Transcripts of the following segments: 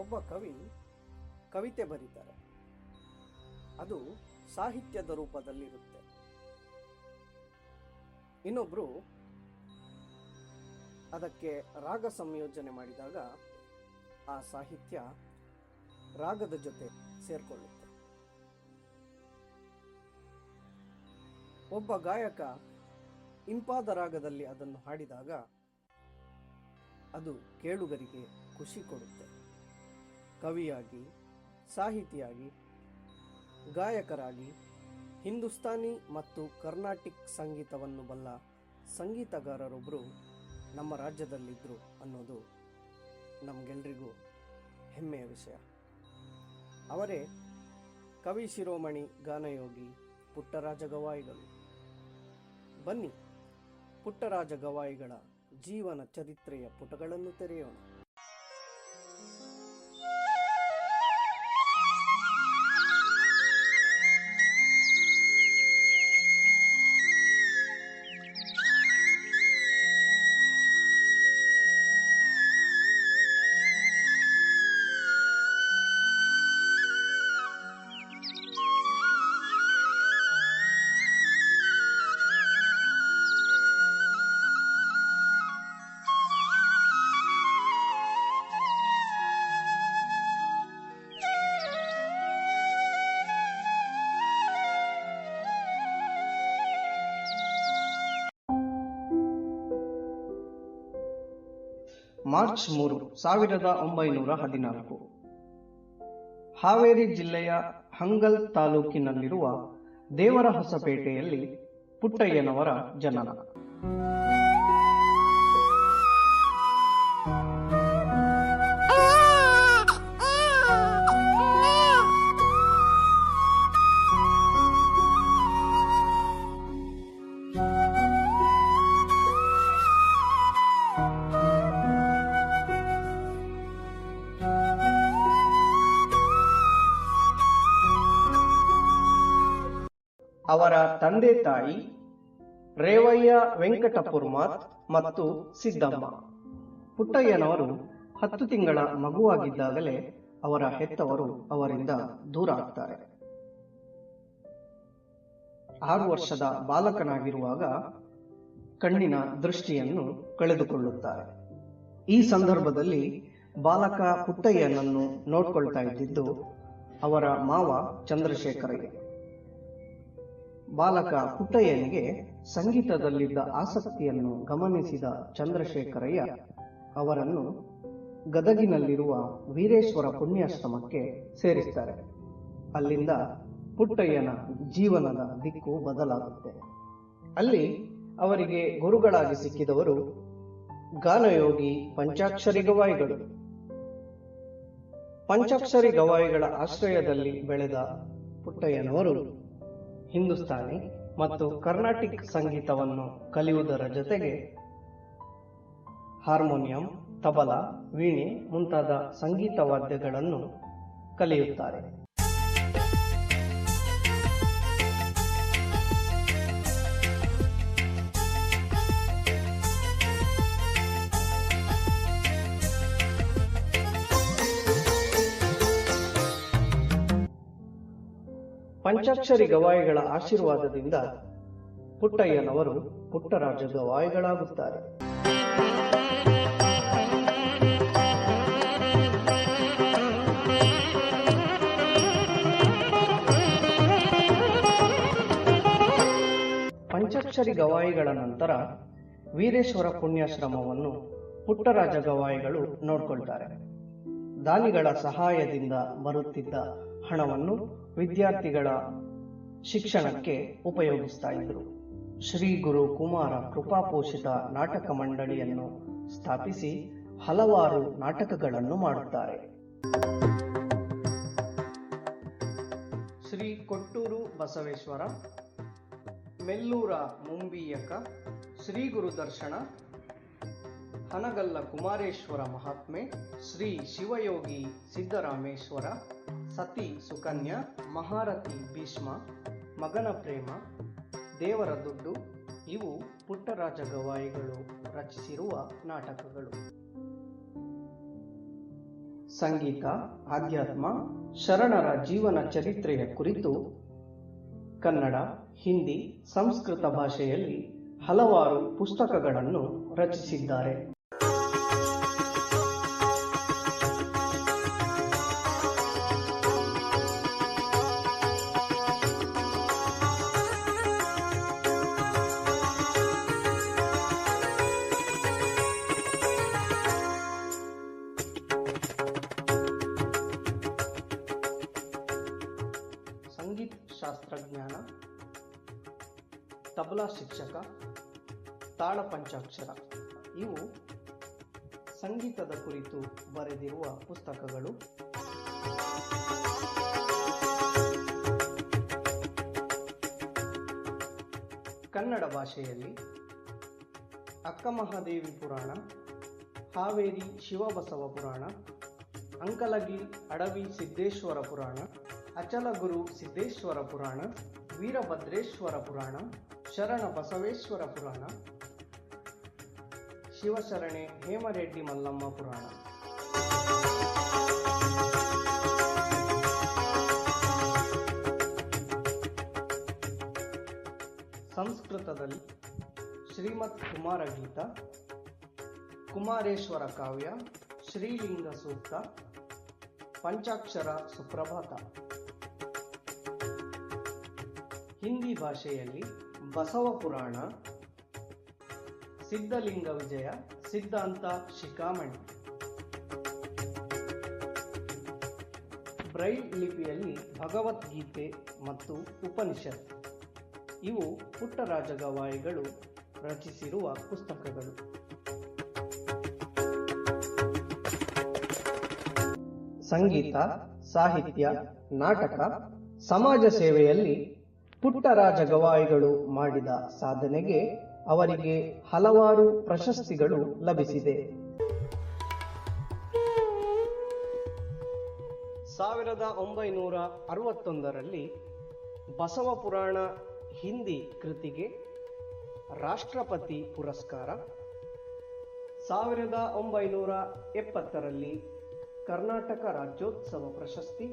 ಒಬ್ಬ ಕವಿ ಕವಿತೆ ಬರೀತಾರೆ. ಅದು ಸಾಹಿತ್ಯದ ರೂಪದಲ್ಲಿರುತ್ತೆ. ಇನ್ನೊಬ್ರು ಅದಕ್ಕೆ ರಾಗ ಸಂಯೋಜನೆ ಮಾಡಿದಾಗ ಆ ಸಾಹಿತ್ಯ ರಾಗದ ಜೊತೆ ಸೇರ್ಕೊಳ್ಳುತ್ತೆ. ಒಬ್ಬ ಗಾಯಕ ಇಂಪಾದ ರಾಗದಲ್ಲಿ ಅದನ್ನು ಹಾಡಿದಾಗ ಅದು ಕೇಳುಗರಿಗೆ ಖುಷಿ ಕೊಡುತ್ತೆ. ಕವಿಯಾಗಿ, ಸಾಹಿತಿಯಾಗಿ, ಗಾಯಕರಾಗಿ, ಹಿಂದೂಸ್ತಾನಿ ಮತ್ತು ಕರ್ನಾಟಿಕ್ ಸಂಗೀತವನ್ನು ಬಲ್ಲ ಸಂಗೀತಗಾರರೊಬ್ಬರು ನಮ್ಮ ರಾಜ್ಯದಲ್ಲಿದ್ದರು ಅನ್ನೋದು ನಮಗೆಲ್ರಿಗೂ ಹೆಮ್ಮೆಯ ವಿಷಯ. ಅವರೇ ಕವಿ ಶಿರೋಮಣಿ ಗಾನಯೋಗಿ ಪುಟ್ಟರಾಜ ಗವಾಯಿಗಳು. ಬನ್ನಿ ಪುಟ್ಟರಾಜ ಗವಾಯಿಗಳ ಜೀವನ ಚರಿತ್ರೆಯ ಪುಟಗಳನ್ನು ತೆರೆಯೋಣ. ಮಾರ್ಚ್ ಮೂರು ಸಾವಿರದ ಒಂಬೈನೂರ ಹದಿನಾಲ್ಕು. ಹಾವೇರಿ ಜಿಲ್ಲೆಯ ಹಂಗಲ್ ತಾಲೂಕಿನಲ್ಲಿರುವ ದೇವರ ಹೊಸಪೇಟೆಯಲ್ಲಿ ಪುಟ್ಟಯ್ಯನವರ ಜನನ. ತಂದೆ ತಾಯಿ ರೇವಯ್ಯ ವೆಂಕಟಪುರ್ಮಾತ್ ಮತ್ತು ಸಿದ್ದಮ್ಮ. ಪುಟ್ಟಯ್ಯನವರು ಹತ್ತು ತಿಂಗಳ ಮಗುವಾಗಿದ್ದಾಗಲೇ ಅವರ ಹೆತ್ತವರು ಅವರಿಂದ ದೂರ ಆಗ್ತಾರೆ. ಆರು ವರ್ಷದ ಬಾಲಕನಾಗಿರುವಾಗ ಕಣ್ಣಿನ ದೃಷ್ಟಿಯನ್ನು ಕಳೆದುಕೊಳ್ಳುತ್ತಾರೆ. ಈ ಸಂದರ್ಭದಲ್ಲಿ ಬಾಲಕ ಪುಟ್ಟಯ್ಯನನ್ನು ನೋಡ್ಕೊಳ್ತಾ ಇದ್ದಿದ್ದು ಅವರ ಮಾವ ಚಂದ್ರಶೇಖರಯ್ಯ. ಬಾಲಕ ಪುಟ್ಟಯ್ಯನಿಗೆ ಸಂಗೀತದಲ್ಲಿದ್ದ ಆಸಕ್ತಿಯನ್ನು ಗಮನಿಸಿದ ಚಂದ್ರಶೇಖರಯ್ಯ ಅವರನ್ನು ಗದಗಿನಲ್ಲಿರುವ ವೀರೇಶ್ವರ ಪುಣ್ಯಾಶ್ರಮಕ್ಕೆ ಸೇರಿಸ್ತಾರೆ. ಅಲ್ಲಿಂದ ಪುಟ್ಟಯ್ಯನ ಜೀವನದ ದಿಕ್ಕು ಬದಲಾಗುತ್ತೆ. ಅಲ್ಲಿ ಅವರಿಗೆ ಗುರುಗಳಾಗಿ ಸಿಕ್ಕಿದವರು ಗಾನಯೋಗಿ ಪಂಚಾಕ್ಷರಿ ಗವಾಯಿಗಳು. ಪಂಚಾಕ್ಷರಿ ಗವಾಯಿಗಳ ಆಶ್ರಯದಲ್ಲಿ ಬೆಳೆದ ಪುಟ್ಟಯ್ಯನವರು ಹಿಂದೂಸ್ತಾನಿ ಮತ್ತು ಕರ್ನಾಟಿಕ್ ಸಂಗೀತವನ್ನು ಕಲಿಯುವುದರ ಜೊತೆಗೆ ಹಾರ್ಮೋನಿಯಂ ತಬಲಾ ವೀಣೆ ಮುಂತಾದ ಸಂಗೀತ ವಾದ್ಯಗಳನ್ನು ಕಲಿಯುತ್ತಾರೆ. ಪಂಚಾಕ್ಷರಿ ಗವಾಯಿಗಳ ಆಶೀರ್ವಾದದಿಂದ ಪುಟ್ಟಯ್ಯನವರು ಪುಟ್ಟರಾಜ ಗವಾಯಿಗಳಾಗುತ್ತಾರೆ ಪಂಚಾಕ್ಷರಿ ಗವಾಯಿಗಳ ನಂತರ ವೀರೇಶ್ವರ ಪುಣ್ಯಾಶ್ರಮವನ್ನು ಪುಟ್ಟರಾಜ ಗವಾಯಿಗಳು ನೋಡ್ಕೊಳ್ತಾರೆ. ದಾನಿಗಳ ಸಹಾಯದಿಂದ ಬರುತ್ತಿದ್ದ ಹಣವನ್ನು ವಿದ್ಯಾರ್ಥಿಗಳ ಶಿಕ್ಷಣಕ್ಕೆ ಉಪಯೋಗಿಸ್ತಾ ಇದ್ರು. ಶ್ರೀ ಗುರು ಕುಮಾರ ಕೃಪಾಪೋಷಿತ ನಾಟಕ ಮಂಡಳಿಯನ್ನು ಸ್ಥಾಪಿಸಿ ಹಲವಾರು ನಾಟಕಗಳನ್ನು ಮಾಡುತ್ತಾರೆ. ಶ್ರೀ ಕೊಟ್ಟೂರು ಬಸವೇಶ್ವರ, ಮೆಲ್ಲೂರ ಮುಂಬೀಯಕ, ಶ್ರೀ ಗುರು ದರ್ಶನ ಹನಗಲ್ಲ ಕುಮಾರೇಶ್ವರ ಮಹಾತ್ಮೆ, ಶ್ರೀ ಶಿವಯೋಗಿ ಸಿದ್ದರಾಮೇಶ್ವರ ಸತಿ ಸುಕನ್ಯಾ, ಮಹಾರಥಿ ಭೀಷ್ಮ, ಮಗನ ಪ್ರೇಮ, ದೇವರ ದುಡ್ಡು, ಇವು ಪುಟ್ಟರಾಜ ಗವಾಯಿಗಳು ರಚಿಸಿರುವ ನಾಟಕಗಳು. ಸಂಗೀತ, ಆಧ್ಯಾತ್ಮ, ಶರಣರ ಜೀವನ ಚರಿತ್ರೆಯ ಕುರಿತು ಕನ್ನಡ, ಹಿಂದಿ, ಸಂಸ್ಕೃತ ಭಾಷೆಯಲ್ಲಿ ಹಲವಾರು ಪುಸ್ತಕಗಳನ್ನು ರಚಿಸಿದ್ದಾರೆ. ಸಂಗೀತ ಶಾಸ್ತ್ರಜ್ಞಾನ ತಬಲಾ ಶಿಕ್ಷಕ, ತಾಳ ಪಂಚಾಕ್ಷರ. ಇವು ಸಂಗೀತದ ಕುರಿತು ಬರೆದಿರುವ ಪುಸ್ತಕಗಳು. ಕನ್ನಡ ಭಾಷೆಯಲ್ಲಿ ಅಕ್ಕಮಹಾದೇವಿ ಪುರಾಣ, ಹಾವೇರಿ ಶಿವಬಸವ ಪುರಾಣ, ಅಂಕಲಗಿ ಅಡವಿ ಸಿದ್ದೇಶ್ವರ ಪುರಾಣ ಅಚಲಗುರು ಸಿದ್ದೇಶ್ವರ ಪುರಾಣ, ವೀರಭದ್ರೇಶ್ವರ ಪುರಾಣ, ಶರಣ ಬಸವೇಶ್ವರ ಪುರಾಣ, ಶಿವಶರಣೆ ಹೇಮರೆಡ್ಡಿ ಮಲ್ಲಮ್ಮ ಪುರಾಣ. ಸಂಸ್ಕೃತದಲ್ಲಿ ಶ್ರೀಮತ್ ಕುಮಾರ ಗೀತ, ಕುಮಾರೇಶ್ವರ ಕಾವ್ಯ, ಶ್ರೀಲಿಂಗ ಸೂಕ್ತ, ಪಂಚಾಕ್ಷರ ಸುಪ್ರಭಾತ. ಹಿಂದಿ ಭಾಷೆಯಲ್ಲಿ ಬಸವ ಪುರಾಣ, ಸಿದ್ಧಲಿಂಗ ವಿಜಯ, ಸಿದ್ಧಾಂತ ಶಿಖಾಮಣಿ. ಬ್ರೈಲ್ ಲಿಪಿಯಲ್ಲಿ ಭಗವದ್ಗೀತೆ ಮತ್ತು ಉಪನಿಷತ್. ಇವು ಪುಟ್ಟರಾಜ ಗವಾಯಿಗಳು ರಚಿಸಿರುವ ಪುಸ್ತಕಗಳು. ಸಂಗೀತ, ಸಾಹಿತ್ಯ, ನಾಟಕ, ಸಮಾಜ ಸೇವೆಯಲ್ಲಿ ಪುಟ್ಟರಾಜ ಗವಾಯಿಗಳು ಮಾಡಿದ ಸಾಧನೆಗೆ ಅವರಿಗೆ ಹಲವಾರು ಪ್ರಶಸ್ತಿಗಳು ಲಭಿಸಿದೆ. ಸಾವಿರದ ಒಂಬೈನೂರ ಅರವತ್ತೊಂದರಲ್ಲಿ ಬಸವ ಪುರಾಣ ಹಿಂದಿ ಕೃತಿಗೆ ರಾಷ್ಟ್ರಪತಿ ಪುರಸ್ಕಾರ. ಸಾವಿರದ ಒಂಬೈನೂರ ಎಪ್ಪತ್ತರಲ್ಲಿ ಕರ್ನಾಟಕ ರಾಜ್ಯೋತ್ಸವ ಪ್ರಶಸ್ತಿ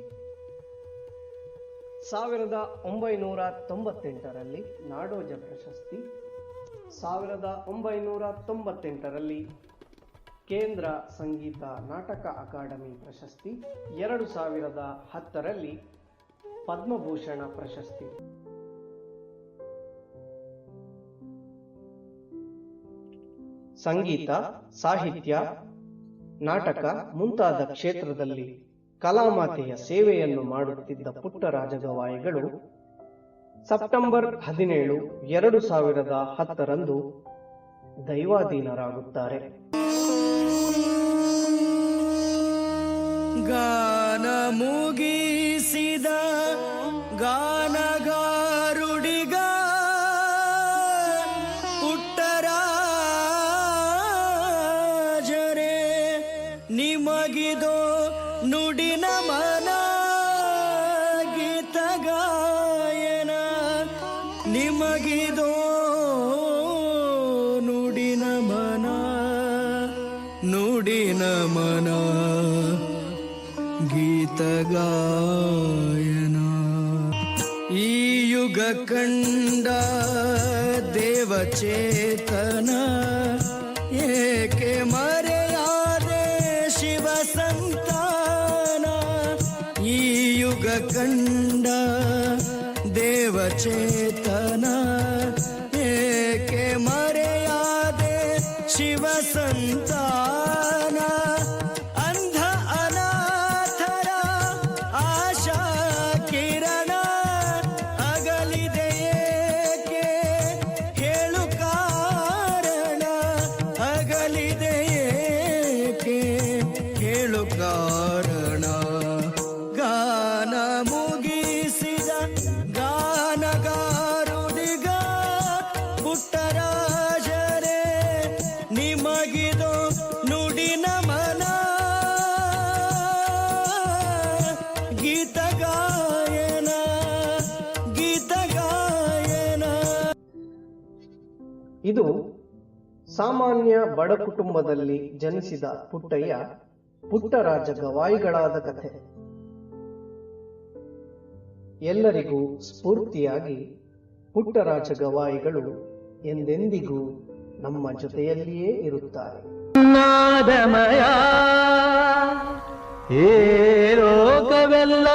ಸಾವಿರದ ಒಂಬೈನೂರ ತೊಂಬತ್ತೆಂಟರಲ್ಲಿ ನಾಡೋಜ ಪ್ರಶಸ್ತಿ, ಸಾವಿರದ ಒಂಬೈನೂರ ತೊಂಬತ್ತೆಂಟರಲ್ಲಿ ಕೇಂದ್ರ ಸಂಗೀತ ನಾಟಕ ಅಕಾಡೆಮಿ ಪ್ರಶಸ್ತಿ, ಎರಡು ಸಾವಿರದ ಹತ್ತರಲ್ಲಿ ಪದ್ಮಭೂಷಣ ಪ್ರಶಸ್ತಿ. ಸಂಗೀತ, ಸಾಹಿತ್ಯ, ನಾಟಕ ಮುಂತಾದ ಕ್ಷೇತ್ರದಲ್ಲಿ ಕಲಾಮಾತೆಯ ಸೇವೆಯನ್ನು ಮಾಡುತ್ತಿದ್ದ ಪುಟ್ಟರಾಜ ಗವಾಯಿಗಳು ಸೆಪ್ಟೆಂಬರ್ ಹದಿನೇಳು ಎರಡು ಸಾವಿರದ ಹತ್ತರಂದು ದೈವಾಧೀನರಾಗುತ್ತಾರೆ. ಗಾನ ಮುಗಿಸಿದ ಗಾನಗಾರುಡಿಗ ನುಡಿನ ಮನ ಗೀತ ಗಾಯನ ಈ ಯುಗ ಕಂಡ ದೇವಚೇತನ ಏಕೆ ಮರೆಯಾದೆ ಶಿವ ಸಂತಾನ ಈ ಯುಗ ಕಂಡ ದೇವಚೇತನ ಇದು ಸಾಮಾನ್ಯ ಬಡ ಕುಟುಂಬದಲ್ಲಿ ಜನಿಸಿದ ಪುಟ್ಟಯ್ಯ ಪುಟ್ಟರಾಜ ಗವಾಯಿಗಳಾದ ಕಥೆ. ಎಲ್ಲರಿಗೂ ಸ್ಫೂರ್ತಿಯಾಗಿ ಪುಟ್ಟರಾಜ ಗವಾಯಿಗಳು ಎಂದೆಂದಿಗೂ ನಮ್ಮ ಜೊತೆಯಲ್ಲಿಯೇ ಇರುತ್ತಾರೆ. ಏ ಲೋಕವೆಲ್ಲ